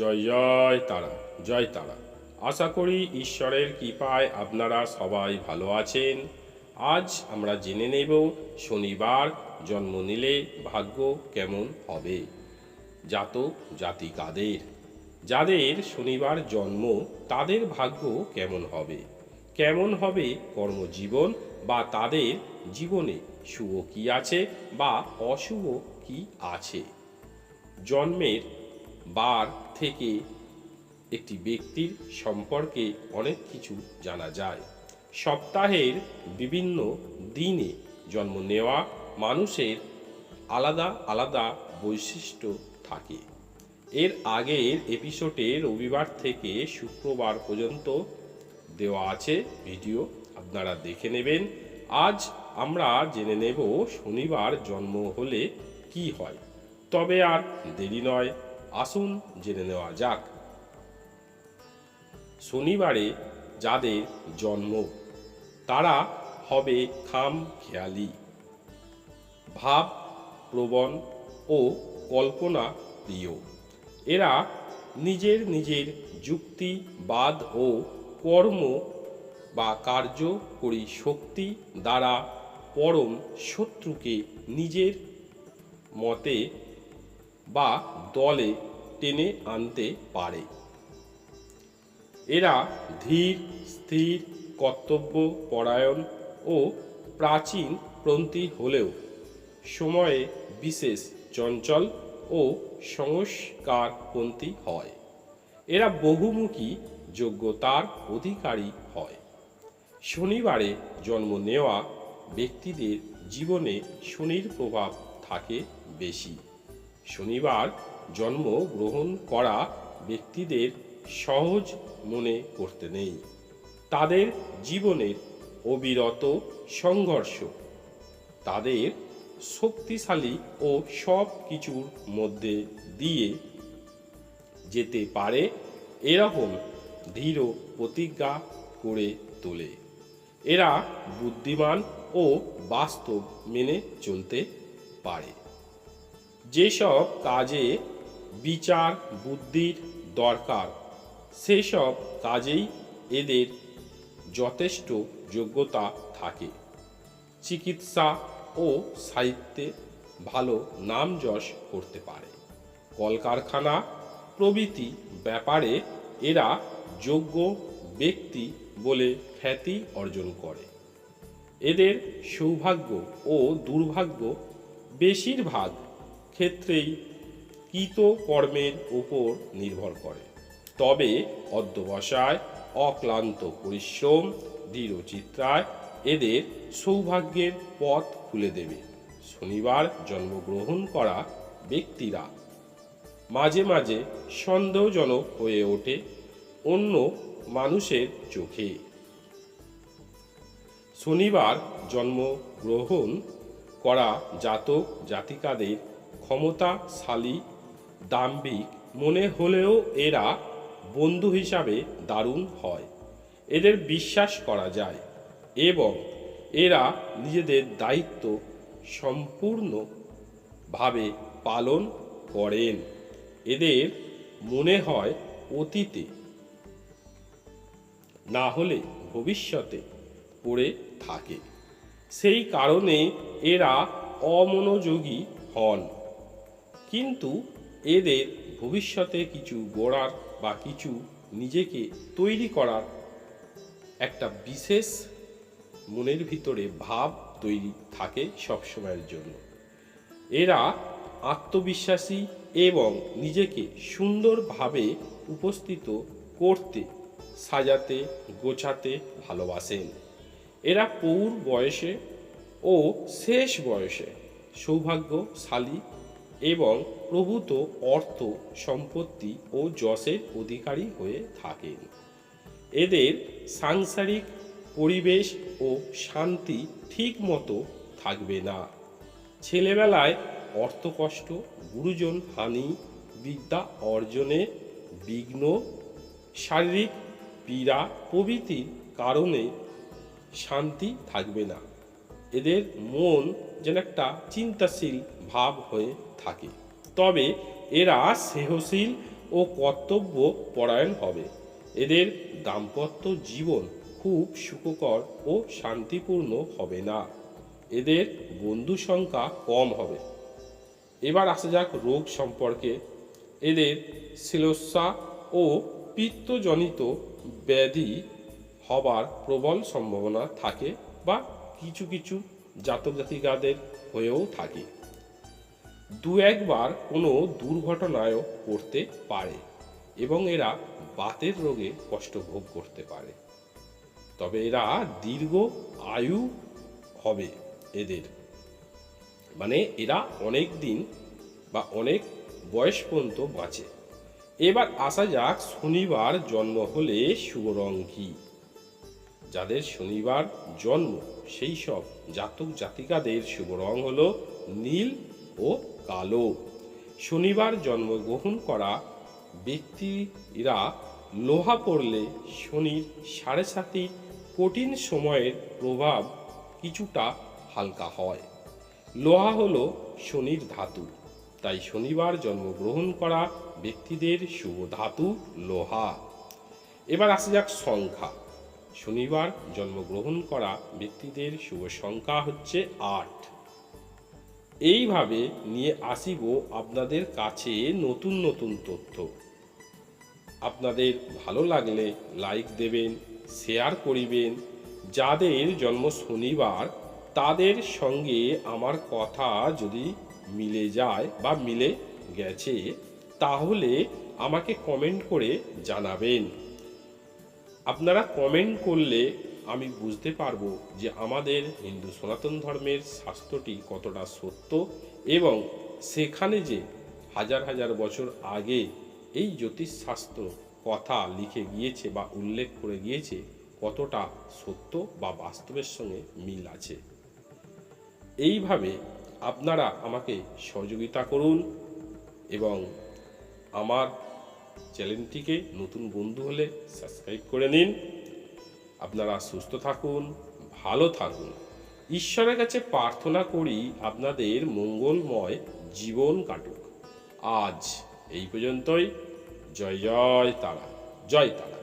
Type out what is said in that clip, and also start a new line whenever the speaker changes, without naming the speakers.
জয় জয় তারা জয় তারা। আশা করি ঈশ্বরের কৃপায় আপনারা সবাই ভালো আছেন। আজ আমরা জেনে নেব শনিবার জন্ম নিলে ভাগ্য কেমন হবে। জাতক জাতিকাদের, যাদের শনিবার জন্ম তাদের ভাগ্য কেমন হবে? কেমন হবে কর্মজীবন বা তাদের জীবনে শুভ কি আছে বা অশুভ কি আছে? জন্মের বার থেকে একটি ব্যক্তির সম্পর্কে অনেক কিছু জানা যায়। সপ্তাহের বিভিন্ন দিনে জন্ম নেওয়া মানুষের আলাদা আলাদা বৈশিষ্ট্য থাকে। এর আগের এপিসোডে রবিবার থেকে শুক্রবার পর্যন্ত দেওয়া আছে ভিডিও, আপনারা দেখে নেবেন। আজ আমরা জেনে নেব শনিবার জন্ম হলে কি হয়। তবে আর দেরি নয় আসুন জেনে নেওয়া যাক। শনিবারে যাদের জন্ম, তারা হবে খাম খেয়ালি। ভাব, প্রবণ ও কল্পনা প্রিয়। এরা নিজের নিজের যুক্তিবাদ ও কর্ম বা কার্যকরী শক্তি দ্বারা পরম শত্রুকে নিজের মতে বা দলে টেনে আনতে পারে। এরা ধীর, স্থির, কর্তব্য, পরায়ণ ও প্রাচীন প্রন্থী হলেও সময়ে বিশেষ চঞ্চল ও সংস্কারপন্থী হয়। এরা বহুমুখী, যোগ্যতার অধিকারী হয়। শনিবারে জন্ম নেওয়া ব্যক্তিদের জীবনে শনির প্রভাব থাকে বেশি। শনিবার জন্ম গ্রহণ করা ব্যক্তিদের সহজ মনে করতে নেই। তাদের জীবনের অবিরত সংঘর্ষ, তাদের শক্তিশালী ও সব কিছুর মধ্যে দিয়ে যেতে পারে এরকম দৃঢ় প্রতিজ্ঞা করে তোলে। এরা বুদ্ধিমান ও বাস্তব মেনে চলতে পারে। যেসব কাজে বিচার, বুদ্ধির দরকার, সেসব কাজেই এদের যথেষ্ট যোগ্যতা থাকে। চিকিৎসা ও সাহিত্যে ভালো নাম যশ করতে পারে। কলকারখানা প্রভৃতি ব্যাপারে এরা যোগ্য ব্যক্তি বলে খ্যাতি অর্জন করে। এদের সৌভাগ্য ও দুর্ভাগ্য বেশিরভাগ ক্ষেত্রেই কৃত কর্মের উপর নির্ভর করে। তবে অধ্যবসায়, অক্লান্ত পরিশ্রম দৃঢ়চিত্রায় এদের সৌভাগ্যের পথ খুলে দেবে। শনিবার জন্মগ্রহণ করা ব্যক্তিরা মাঝে মাঝে সন্দেহজনক হয়ে ওঠে অন্য মানুষের চোখে। শনিবার জন্মগ্রহণ করা জাতক জাতিকাদের ক্ষমতাশালী দাম্ভিক, মনে হলেও এরা বন্ধু হিসাবে দারুণ হয়। এদের বিশ্বাস করা যায় এবং এরা নিজেদের দায়িত্ব সম্পূর্ণভাবে পালন করেন। এদের মনে হয় অতীতে না হলে ভবিষ্যতে পড়ে থাকে। সেই কারণে এরা অমনোযোগী হন। কিন্তু এদের ভবিষ্যতে কিছু গড়ার বা কিছু নিজেকে তৈরি করার একটা বিশেষ মনের ভিতরে ভাব তৈরি থাকে সবসময়ের জন্য। এরা আত্মবিশ্বাসী এবং নিজেকে সুন্দরভাবে উপস্থিত করতে, সাজাতে, গোছাতে ভালোবাসেন। এরা পৌর বয়সে ও শেষ বয়সে সৌভাগ্যশালী এবং প্রভূত অর্থ, সম্পত্তি ও যশের অধিকারী হয়ে থাকেন। এদের সাংসারিক পরিবেশ ও শান্তি ঠিক মতো থাকবে না। ছেলেবেলায় অর্থকষ্ট, গুরুজন হানি, বিদ্যা অর্জনে বিঘ্ন, শারীরিক পীড়া প্রভৃতির কারণে শান্তি থাকবে না। এদের মন যেন একটা চিন্তাশীল ভাব হয়ে থাকে। তবে এরা স্নেহশীল ও কর্তব্য পরায়ণ হবে। এদের দাম্পত্য জীবন খুব সুখকর ও শান্তিপূর্ণ হবে না। এদের বন্ধু সংখ্যা কম হবে। এবার আসা যাক রোগ সম্পর্কে। এদের শিলস্যা ও পিত্তজনিত ব্যাধি হবার প্রবল সম্ভাবনা থাকে বা কিছু কিছু জাতক জাতিকাদের হয়েও থাকে। দু একবার কোনো দুর্ঘটনায়ও পড়তে পারে এবং এরা বাতের রোগে কষ্ট ভোগ করতে পারে। তবে এরা দীর্ঘ আয়ু হবে এদের। মানে এরা অনেক দিন বা অনেক বয়স পর্যন্ত বাঁচে। এবার আসা যাক শনিবার জন্ম হলে শুভ রং কি। যাদের শনিবার জন্ম, সেই সব জাতক জাতিকাদের শুভ রং হল নীল ও কালো। শনিবার জন্মগ্রহণ করা ব্যক্তিরা লোহা পড়লে শনির সাড়ে সাতি কঠিন সময়ের প্রভাব কিছুটা হালকা হয়। লোহা হল শনির ধাতু, তাই শনিবার জন্মগ্রহণ করা ব্যক্তিদের শুভ ধাতু লোহা। এবার আসা যাক সংখ্যা। শনিবার জন্মগ্রহণ করা ব্যক্তিদের শুভ সংখ্যা হচ্ছে আট। এইভাবে নিয়ে আসিব আপনাদের কাছে নতুন নতুন তথ্য। আপনাদের ভালো লাগলে লাইক দেবেন শেয়ার করিবেন। যাদের জন্ম শনিবার, তাদের সঙ্গে আমার কথা যদি মিলে যায় বা মিলে গেছে, তাহলে আমাকে কমেন্ট করে জানাবেন। আপনারা কমেন্ট করলে আমি বুঝতে পারব যে আমাদের হিন্দু সনাতন ধর্মের শাস্ত্রটি কতটা সত্য এবং সেখানে যে হাজার হাজার বছর আগে এই জ্যোতিষশাস্ত্র কথা লিখে গিয়েছে বা উল্লেখ করে গিয়েছে কতটা সত্য বা বাস্তবের সঙ্গে মিল আছে। এইভাবে আপনারা আমাকে সহযোগিতা করুন এবং আমার চ্যানেলটিকে নতুন বন্ধু হলে সাবস্ক্রাইব করে নিন। আপনারা সুস্থ থাকুন, ভালো থাকুন। ঈশ্বরের কাছে প্রার্থনা করি আপনাদের মঙ্গলময় জীবন কাটুক। আজ এই পর্যন্তই। জয় জয় তারা। জয় তারা।